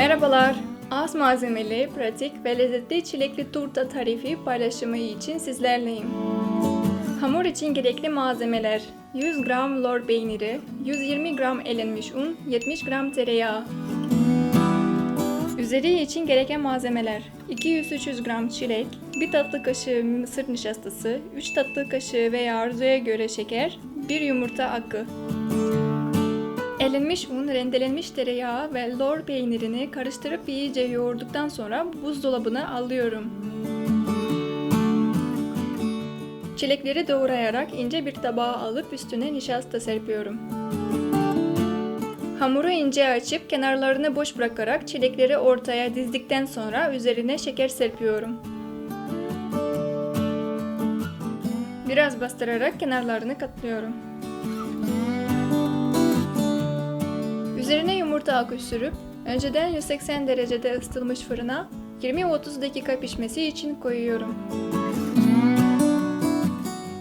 Merhabalar. Az malzemeli, pratik ve lezzetli çilekli turta tarifi paylaşımı için sizlerleyim. Hamur için gerekli malzemeler 100 gram lor peyniri, 120 gram elenmiş un, 70 gram tereyağı. Üzeri için gereken malzemeler 200-300 gram çilek, 1 tatlı kaşığı mısır nişastası, 3 tatlı kaşığı veya arzuya göre şeker, 1 yumurta akı. Elenmiş un, rendelenmiş tereyağı ve lor peynirini karıştırıp iyice yoğurduktan sonra buzdolabına alıyorum. Çilekleri doğrayarak ince bir tabağa alıp üstüne nişasta serpiyorum. Hamuru ince açıp kenarlarını boş bırakarak çilekleri ortaya dizdikten sonra üzerine şeker serpiyorum. Biraz bastırarak kenarlarını katlıyorum. Yumurta akı sürüp önceden 180 derecede ısıtılmış fırına 20-30 dakika pişmesi için koyuyorum.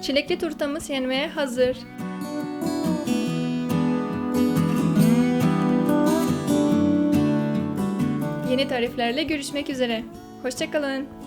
Çilekli turtamız yenmeye hazır. Yeni tariflerle görüşmek üzere. Hoşçakalın.